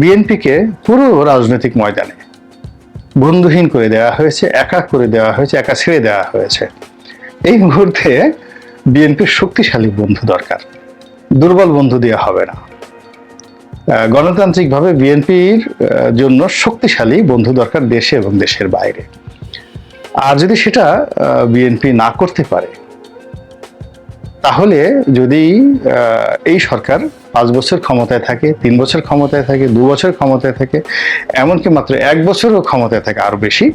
বিএনপিকে পুরো রাজনৈতিক ময়দানে বন্ধুহীন করে দেওয়া হয়েছে, একা করে দেওয়া হয়েছে, একা ছেড়ে দেওয়া হয়েছে। এই মুহূর্তে বিএনপির শক্তিশালী বন্ধু দরকার। দুর্বল বন্ধু দেওয়া হবে না। গণতান্ত্রিকভাবে বিএনপির জন্য শক্তিশালী বন্ধু দরকার দেশে এবং দেশের বাইরে। আর যদি সেটা বিএনপি না করতে পারে তাহলে যদি এই সরকার পাঁচ বছর ক্ষমতায় থাকে, তিন বছর ক্ষমতায় থাকে, দু বছর ক্ষমতায় থাকে, এমনকি মাত্র এক বছরও ক্ষমতায় থাকে আরও বেশি,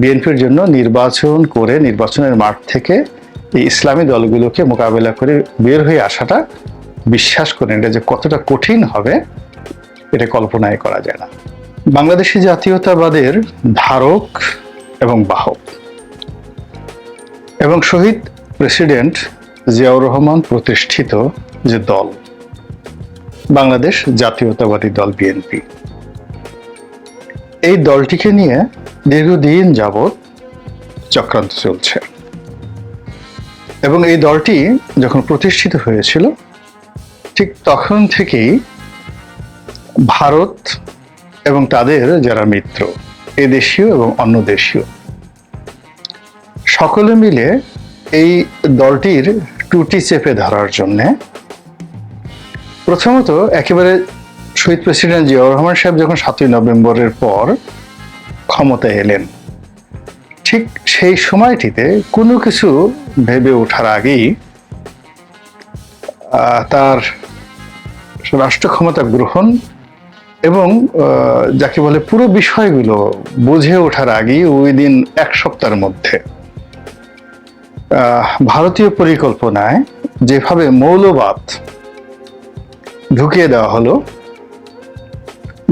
বিএনপির জন্য নির্বাচন করে নির্বাচনের মাঠ থেকে এই ইসলামী দলগুলোকে মোকাবেলা করে বের হয়ে আসাটা বিশ্বাস করেন এটা যে কতটা কঠিন হবে, এটা কল্পনায় করা যায় না। বাংলাদেশি জাতীয়তাবাদের ধারক এবং বাহক। এবং শহীদ প্রেসিডেন্ট জিয়াউর রহমান প্রতিষ্ঠিত যে দল, বাংলাদেশ জাতীয়তাবাদী দল বিএনপি। এই দলটিকে নিয়ে দীর্ঘদিন যাবৎ চক্রান্ত চলছে। এবং এই দলটি যখন প্রতিষ্ঠিত হয়েছিল, ঠিক তখন থেকেই ভারত এবং তাদের যারা মিত্র, এ দেশীয় এবং অন্য দেশীয়, সকলে মিলে এই দলটির টুটি চেপে ধরার জন্যে। প্রথমত একেবারে শহীদ প্রেসিডেন্ট জিয়াউর রহমান সাহেব যখন সাতই নভেম্বরের পর ক্ষমতায় এলেন, ঠিক সেই সময়টিতে কোনো কিছু ভেবে ওঠার আগেই তার রাষ্ট্র ক্ষমতা গ্রহণ এবং যাকে বলে পুরো বিষয়গুলো বুঝে ওঠার আগেই ওই দিন এক সপ্তাহের মধ্যে ভারতীয় পরিকল্পনায় যেভাবে মৌলবাদ ঢুকিয়ে দেওয়া হলো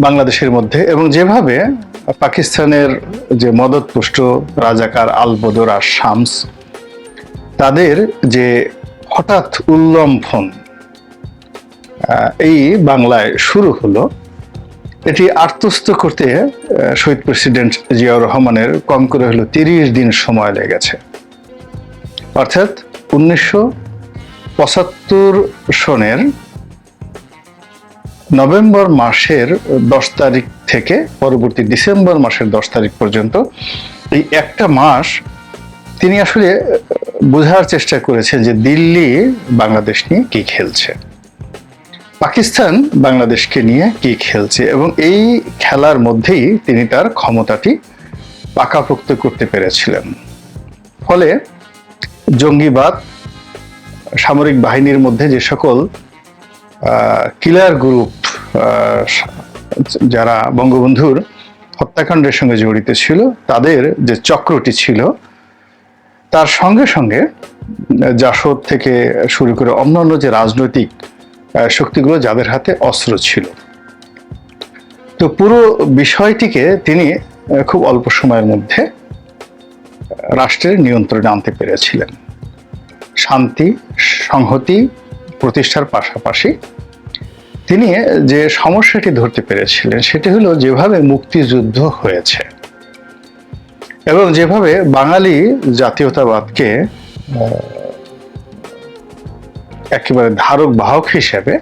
বাংলাদেশের মধ্যে এবং যেভাবে পাকিস্তানের যে মদতপুষ্ট রাজাকার আল বদর আর শামস, তাদের যে হঠাৎ উল্লম্ফন এই বাংলায় শুরু হলো, এটি আত্মস্থ করতে শহীদ প্রেসিডেন্ট জিয়াউর রহমানের কম করে হলো তিরিশ দিন সময় লেগেছে। অর্থাৎ উনিশশো পঁচাত্তর সনের নভেম্বর মাসের দশ তারিখ থেকে পরবর্তী ডিসেম্বর মাসের দশ তারিখ পর্যন্ত এই একটা মাস তিনি আসলে বোঝার চেষ্টা করেছেন যে দিল্লি বাংলাদেশ নিয়ে কি খেলছে। পাকিস্তান বাংলাদেশকে নিয়ে কি খেলছে এবং এই খেলার মধ্যেই তিনি তার ক্ষমতাটি পাকাপোক্ত করতে পেরেছিলেন। ফলে জঙ্গিবাদ, সামরিক বাহিনীর মধ্যে যে সকল কিলার গ্রুপ যারা বঙ্গবন্ধুর হত্যাকাণ্ডের সঙ্গে জড়িত ছিল, তাদের যে চক্রটি ছিল, তার সঙ্গে সঙ্গে জাসদ থেকে শুরু করে অন্যান্য যে রাজনৈতিক শক্তিগুলো যাদের হাতে অস্ত্র ছিল। তো পুরো বিষয়টিকে তিনি খুব অল্প সময়ের মধ্যে রাষ্ট্রের নিয়ন্ত্রণে আনতে পেরেছিলেন। শান্তি, সংহতি, প্রতিষ্ঠার পাশাপাশি তিনি যে সমস্যাটি ধরতে পেরেছিলেন, সেটি হলো যেভাবে মুক্তিযুদ্ধ হয়েছে এবং যেভাবে বাঙালি জাতীয়তাবাদকে একেবারে ধারক বাহক হিসেবে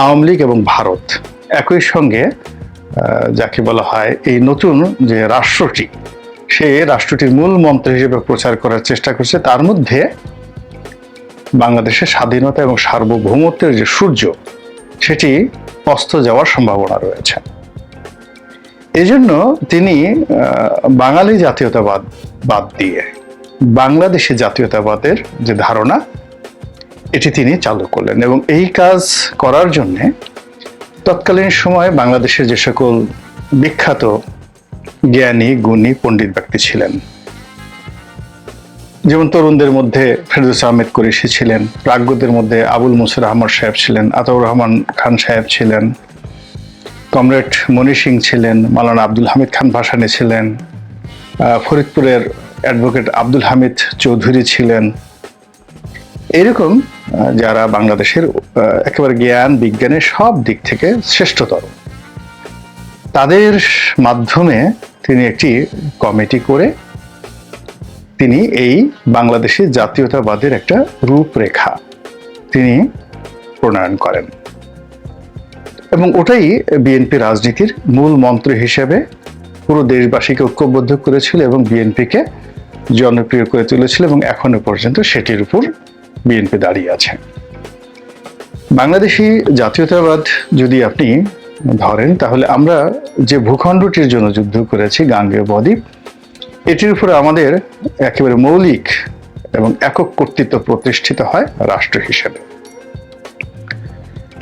আওয়ামী লীগ এবং ভারত একই সঙ্গে যাকে বলা হয় এই নতুন যে রাষ্ট্রটি সে রাষ্ট্রটির মূল মন্ত্র হিসেবে প্রচার করার চেষ্টা করছে। তার মধ্যে বাংলাদেশের স্বাধীনতা এবং সার্বভৌমত্বের যে সূর্য, সেটি অস্ত যাওয়ার সম্ভাবনা রয়েছে। এজন্য তিনি বাঙালি জাতীয়তাবাদ বাদ দিয়ে বাংলাদেশি জাতীয়তাবাদের যে ধারণা, এটি তিনি চালু করলেন এবং এই কাজ করার জন্যে তৎকালীন সময়ে বাংলাদেশের যে সকল বিখ্যাত জ্ঞানী, গুণী, পণ্ডিত ব্যক্তি ছিলেন। যেমন তরুণদের মধ্যে ফেরদৌস আহমেদ কুরেশি ছিলেন, প্রাজ্ঞদের মধ্যে আবুল মুসুর আহমদ সাহেব ছিলেন, আতাউর রহমান খান সাহেব ছিলেন, কমরেড মনি সিং ছিলেন, মালানা আব্দুল হামিদ খান ভাসানি ছিলেন ফরিদপুরের অ্যাডভোকেট আব্দুল হামিদ চৌধুরী ছিলেন। এরকম যারা বাংলাদেশের একেবারে জ্ঞান, বিজ্ঞানের সব দিক থেকে শ্রেষ্ঠতর। তাদের মাধ্যমে তিনি একটি কমিটি করে তিনি এই বাংলাদেশের জাতীয়তাবাদের একটা রূপরেখা তিনি প্রণয়ন করেন। এবং ওটাই বিএনপি রাজনীতির মূল মন্ত্র হিসেবে পুরো দেশবাসীকে ঐক্যবদ্ধ করেছিল এবং বিএনপিকে জনপ্রিয় করে তুলেছিল এবং এখনও পর্যন্ত সেটির উপর বিএনপি দাঁড়িয়ে আছে। বাংলাদেশি জাতীয়তাবাদ যদি আপনি ধরেন, তাহলে আমরা যে ভূখণ্ডটির জন্য যুদ্ধ করেছি গাঙ্গেয় বদ্বীপ, এটির উপরে আমাদের একেবারে মৌলিক এবং একক কর্তৃত্ব প্রতিষ্ঠিত হয় রাষ্ট্র হিসেবে।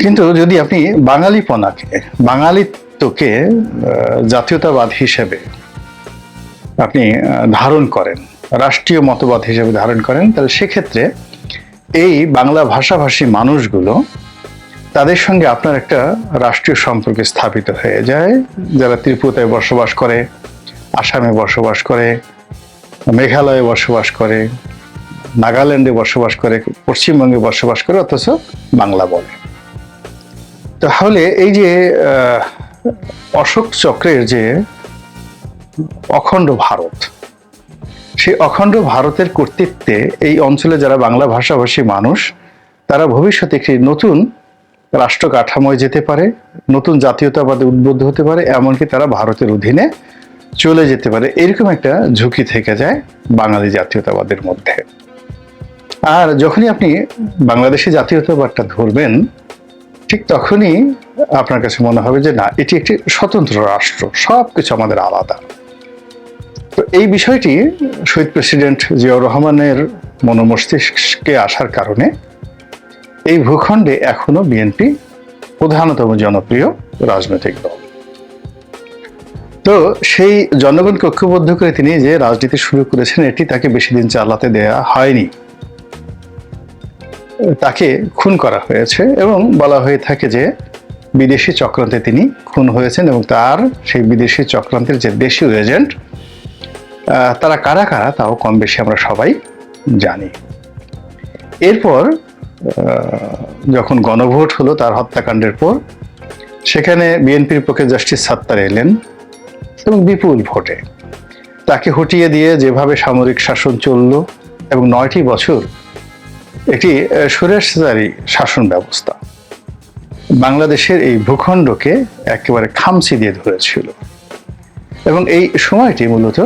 কিন্তু যদি আপনি বাঙালিপনাকে, বাঙালিত্বকে জাতীয়তাবাদ হিসেবে আপনি ধারণ করেন, রাষ্ট্রীয় মতবাদ হিসেবে ধারণ করেন, তাহলে সেক্ষেত্রে এই বাংলা ভাষাভাষী মানুষগুলো তাদের সঙ্গে আপনার একটা রাষ্ট্রীয় সম্পর্ক স্থাপিত হয়ে যায়, যারা ত্রিপুরায় বসবাস করে, আসামে বসবাস করে, মেঘালয়ে বসবাস করে, নাগাল্যান্ডে বসবাস করে, পশ্চিমবঙ্গে বসবাস করে, অথচ বাংলা বলে। তাহলে এই যে অশোক চক্রের যে অখণ্ড ভারত, সেই অখণ্ড ভারতের কর্তৃত্বে এই অঞ্চলে যারা বাংলা ভাষাভাষী মানুষ, তারা ভবিষ্যতে একটি নতুন রাষ্ট্র কাঠামোয় যেতে পারে, নতুন জাতীয়তাবাদে উদ্বুদ্ধ হতে পারে, এমনকি তারা ভারতের অধীনে চলে যেতে পারে। এরকম একটা ঝুঁকি থেকে যায় বাঙালি জাতীয়তাবাদের মধ্যে। আর যখনই আপনি বাংলাদেশি জাতীয়তাবাদটা ধরবেন, ঠিক তখনই আপনার কাছে মনে হবে যে, না, এটি একটি স্বতন্ত্র রাষ্ট্র সব কিছু আমাদের আলাদা। তো এই বিষয়টি শহীদ প্রেসিডেন্ট জিয়াউর রহমানের মনোমস্তিষ্কে আসার কারণে এই ভূখণ্ডে এখনও বিএনপি প্রধানতম জনপ্রিয় রাজনৈতিক দল। তো সেই জনগণকে ঐক্যবদ্ধ করে তিনি যে রাজনীতি শুরু করেছেন, এটি তাকে বেশি দিন চালাতে দেয়া হয়নি। তাকে খুন করা হয়েছে এবং বলা হয়ে থাকে যে বিদেশি চক্রান্তে তিনি খুন হয়েছেন এবং তার সেই বিদেশি চক্রান্তের যে দেশীয় এজেন্ট তারা কারা কারা, তাও কম বেশি আমরা সবাই জানি। এরপর যখন গণভোট হলো তার হত্যাকাণ্ডের পর, সেখানে বিএনপির পক্ষে জাস্টিস সাত্তার এলেন এবং বিপুল ভোটে। তাকে হটিয়ে দিয়ে যেভাবে সামরিক শাসন চলল এবং নয়টি বছর একটি স্বৈরাচারী শাসন ব্যবস্থা, বাংলাদেশের এই ভূখণ্ডকে একেবারে খামচি দিয়ে ধরেছিল। এবং এই সময়টি মূলত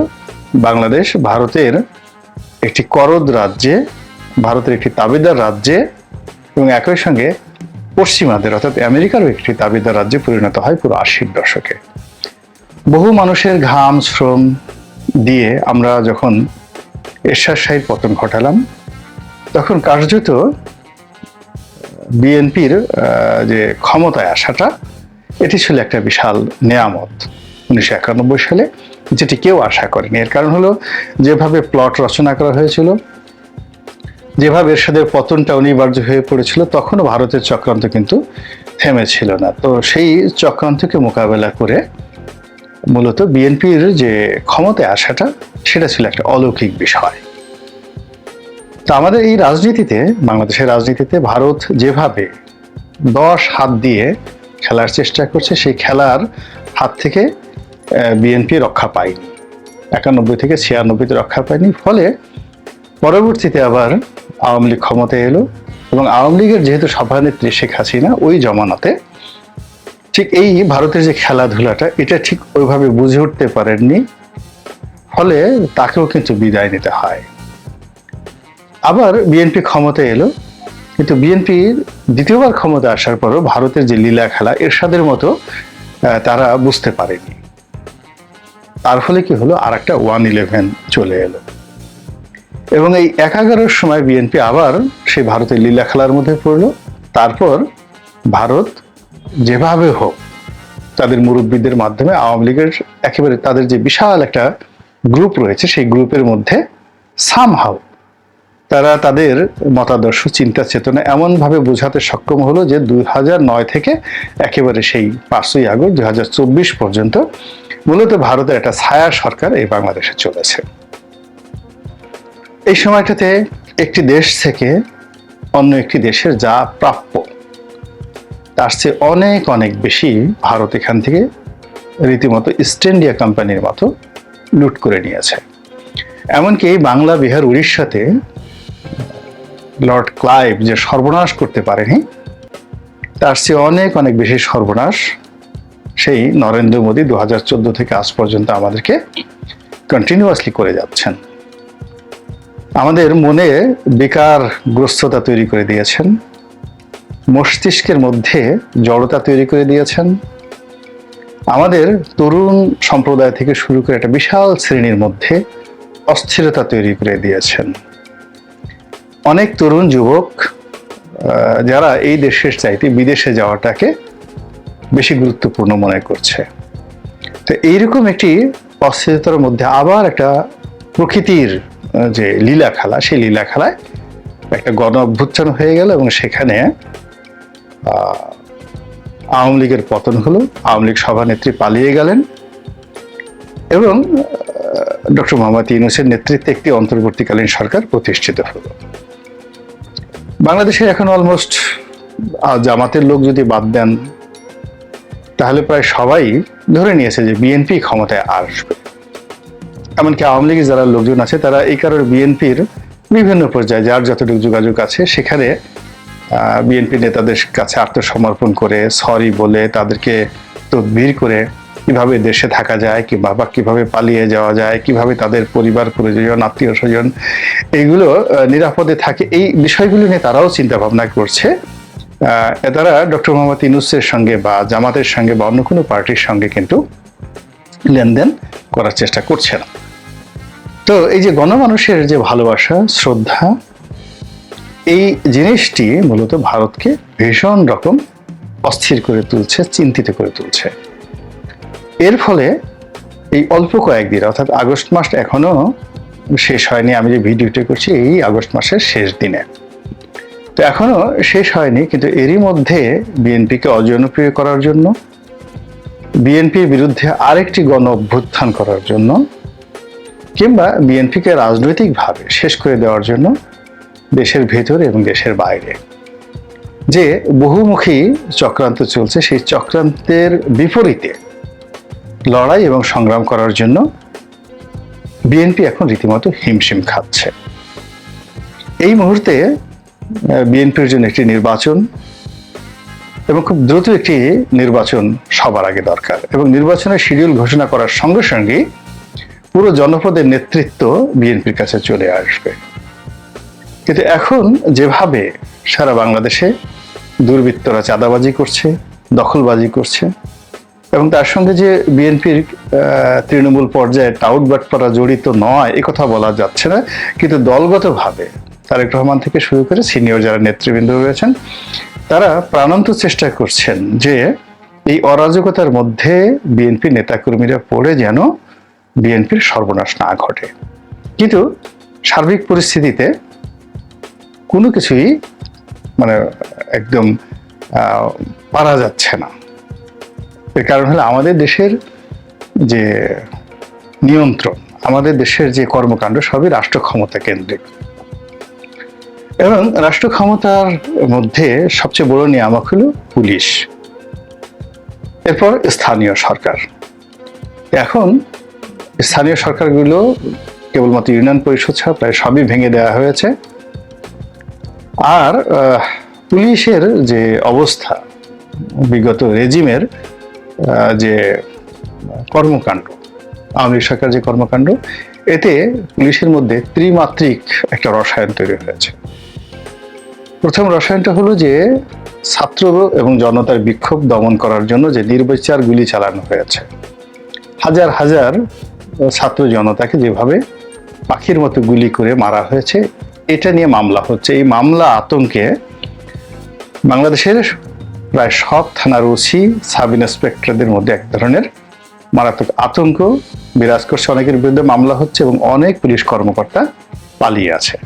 বাংলাদেশ, ভারতের একটি করদ রাজ্যে, ভারতের একটি তাবেদার রাজ্যে এবং একই সঙ্গে পশ্চিমাদের, অর্থাৎ আমেরিকারও একটি তাবেদার রাজ্যে পরিণত হয় পুরো আশির দশকে। বহু মানুষের ঘাম, শ্রম দিয়ে আমরা যখন এরশাদ শাহীর পতন ঘটালাম, তখন কার্যত বিএনপির যে ক্ষমতায় আসাটা, এটি ছিল একটা বিশাল নেয়ামত উনিশশো একানব্বই সালে, যেটি কেউ আশা করেনি। এর কারণ হলো, যেভাবে প্লট রচনা করা হয়েছিল যেভাবে এরশাদের পতনটা অনিবার্য হয়ে পড়েছিল, তখনও ভারতের চক্রান্ত কিন্তু থেমেছিল না। তো সেই চক্রান্তকে মোকাবেলা করে মূলত বিএনপির যে ক্ষমতায় আসাটা, সেটা ছিল একটা অলৌকিক বিষয়। তো আমাদের এই রাজনীতিতে, বাংলাদেশের রাজনীতিতে ভারত যেভাবে দশ হাত দিয়ে খেলার চেষ্টা করছে, সেই খেলার হাত থেকে বিএনপি রক্ষা পায়নি। একানব্বই থেকে ছিয়ানব্বইতে রক্ষা পায়নি। ফলে পরবর্তীতে আবার আওয়ামী লীগ ক্ষমতায় এলো এবং আওয়ামী লীগের যেহেতু সভানেত্রী শেখ হাসিনা, ওই জমানাতে ঠিক এই ভারতের যে খেলাধুলাটা, এটা ঠিক ওইভাবে বুঝে উঠতে পারেননি। ফলে তাকেও কিন্তু বিদায় নিতে হয়। আবার বিএনপি ক্ষমতায় এলো, কিন্তু বিএনপির দ্বিতীয়বার ক্ষমতা আসার পরও ভারতের যে লীলা খেলা, এরশাদের মতো তারা বুঝতে পারেনি। তার ফলে কি হলো? আর একটা ওয়ান ইলেভেন চলে এলো। এবং এই এক এগারোর সময় বিএনপি আবার সেই ভারতের লীলা খেলার মধ্যে পড়ল। তারপর ভারত যেভাবে হোক তাদের মুরব্বীদের মাধ্যমে আওয়ামী লীগের একেবারে তাদের যে বিশাল একটা গ্রুপ রয়েছে, সেই গ্রুপের মধ্যে সামহাও তারা তাদের মতাদর্শ, চিন্তা চেতনা এমনভাবে বোঝাতে সক্ষম হলো যে দুই হাজার নয় থেকে একেবারে সেই পাঁচই আগস্ট দুই হাজার চব্বিশ পর্যন্ত মূলত ভারতের একটা ছায়া সরকার এই বাংলাদেশে চলেছে। এই সময়টাতে একটি দেশ থেকে অন্য একটি দেশের যা প্রাপ্য, তার চেয়ে অনেক অনেক বেশি ভারত এখান থেকে রীতিমতো ইস্ট ইন্ডিয়া কোম্পানির মতো লুট করে নিয়েছে। এমনকি বাংলা, বিহার, উড়িষ্যাতে লর্ড ক্লাইভ যে সর্বনাশ করতে পারেনি, তার চেয়ে অনেক অনেক বেশি সর্বনাশ সেই নরেন্দ্র মোদী দু হাজার চোদ্দ থেকে আজ পর্যন্ত আমাদেরকে কন্টিনিউয়াসলি করে যাচ্ছেন। আমাদের মনে বেকার গ্রস্ততা তৈরি করে দিয়েছেন। মস্তিষ্কের মধ্যে জড়তা তৈরি করে দিয়েছেন। আমাদের তরুণ সম্প্রদায় থেকে শুরু করে একটা বিশাল শ্রেণির মধ্যে অস্থিরতা তৈরি করে দিয়েছেন। অনেক তরুণ যুবক যারা এই দেশের চাইতে বিদেশে যাওয়াটাকে বেশি গুরুত্বপূর্ণ মনে করছে। তো এইরকম একটি অস্থিরতার মধ্যে আবার একটা প্রকৃতির যে লীলা খেলা, সেই লীলা খেলায় একটা গণ অভ্যুত্থান হয়ে গেল এবং সেখানে আওয়ামী লীগের পতন হলো। আওয়ামী লীগ সভানেত্রী পালিয়ে গেলেন এবং ডক্টর মোহাম্মদ ইউনুসের নেতৃত্বে একটি অন্তর্বর্তীকালীন সরকার প্রতিষ্ঠিত হলো। বাংলাদেশে এখন অলমোস্ট জামাতের লোক যদি বাদ দেন, তাহলে প্রায় সবাই ধরে নিয়েছে যে বিএনপি ক্ষমতায় আসবে। এমনকি আওয়ামী লীগের যারা লোকজন আছে, তারা এই কারণে বিএনপির বিভিন্ন পর্যায়ে যার যতটুকু যোগাযোগ আছে, সেখানে বিএনপি নেতাদের কাছে আত্মসমর্পণ করে, সরি বলে তাদেরকে তদবির করে কীভাবে দেশে থাকা যায় কিংবা বা কীভাবে পালিয়ে যাওয়া যায়, কীভাবে তাদের পরিবার, পরিজন, আত্মীয় স্বজন এইগুলো নিরাপদে থাকে, এই বিষয়গুলো নিয়ে তারাও চিন্তা ভাবনা করছে তারা ডক্টর মোহাম্মদ ইনুসের সঙ্গে বা জামাতের সঙ্গে বা অন্য কোনো পার্টির সঙ্গে কিন্তু লেনদেন করার চেষ্টা করছে না তো এই যে গণমানুষের যে ভালোবাসা, শ্রদ্ধা, এই জিনিসটি মূলত ভারতকে ভীষণ রকম অস্থির করে তুলছে, চিন্তিত করে তুলছে। এর ফলে এই অল্প কয়েকদিন, অর্থাৎ আগস্ট মাস এখনও শেষ হয়নি, আমি যে ভিডিওটি করছি এই আগস্ট মাসের শেষ দিনে। তো এখনও শেষ হয়নি, কিন্তু এরই মধ্যে বিএনপিকে অজনপ্রিয় করার জন্য, বিএনপির বিরুদ্ধে আরেকটি গণ অভ্যুত্থান করার জন্য কিংবা বিএনপিকে রাজনৈতিকভাবে শেষ করে দেওয়ার জন্য দেশের ভেতরে এবং দেশের বাইরে। যে বহুমুখী চক্রান্ত চলছে, সেই চক্রান্তের বিপরীতে লড়াই এবং সংগ্রাম করার জন্য বিএনপি এখন রীতিমতো হিমশিম খাচ্ছে। এই মুহূর্তে বিএনপির জন্য একটি নির্বাচন এবং খুব দ্রুত একটি নির্বাচন সবার আগে দরকার এবং নির্বাচনের শিডিউল ঘোষণা করার সঙ্গে সঙ্গেই পুরো জনপদের নেতৃত্ব বিএনপির কাছে চলে আসবে। কিন্তু এখন যেভাবে সারা বাংলাদেশে দুর্বৃত্তরা চাঁদাবাজি করছে, দখলবাজি করছে, এবং তার সঙ্গে যে বিএনপির তৃণমূল পর্যায়ে টাউট বাটপাড়া জড়িত নয়, এ কথা বলা যাচ্ছে না। কিন্তু দলগতভাবে তারেক রহমান থেকে শুরু করে সিনিয়র যারা নেতৃবৃন্দ রয়েছেন, তারা প্রাণান্ত চেষ্টা করছেন যে এই অরাজকতার মধ্যে বিএনপি নেতাকর্মীরা পড়ে যেন বিএনপির সর্বনাশ না ঘটে। কিন্তু সার্বিক পরিস্থিতিতে কোনো কিছুই মানে একদম পারা যাচ্ছে না। এর কারণ হলো আমাদের দেশের যে নিয়ন্ত্রণ, আমাদের দেশের যে কর্মকাণ্ড সবই রাষ্ট্র ক্ষমতা কেন্দ্রিক। এবং রাষ্ট্র ক্ষমতার মধ্যে সবচেয়ে বড় নিয়ামক হলো পুলিশ, এরপর স্থানীয় সরকার। এখন স্থানীয় সরকারগুলো কেবলমাত্র ইউনিয়ন পরিষদ ছাড়া প্রায় সবই ভেঙে দেওয়া হয়েছে। আর পুলিশের যে অবস্থা, বিগত রেজিমের যে কর্মকাণ্ড, আওয়ামী সরকার যে কর্মকাণ্ড, এতে পুলিশের মধ্যে ত্রিমাত্রিক একটা রসায়ন তৈরি হয়েছে। প্রথম রসায়নটা হলো যে ছাত্র এবং জনতার বিক্ষোভ দমন করার জন্য যে নির্বিচার গুলি চালানো হয়েছে। হাজার হাজার ছাত্র জনতাকে যেভাবে পাখির মতো গুলি করে মারা হয়েছে, এটা নিয়ে মামলা হচ্ছে। এই মামলা আতঙ্কে বাংলাদেশের প্রায় সব থানার ওসি, সাব ইন্সপেক্টরদের মধ্যে এক ধরনের মারাত্মক আতঙ্ক বিরাজ করছে। অনেকের বিরুদ্ধে মামলা হচ্ছে এবং অনেক পুলিশ কর্মকর্তা পালিয়ে আছে।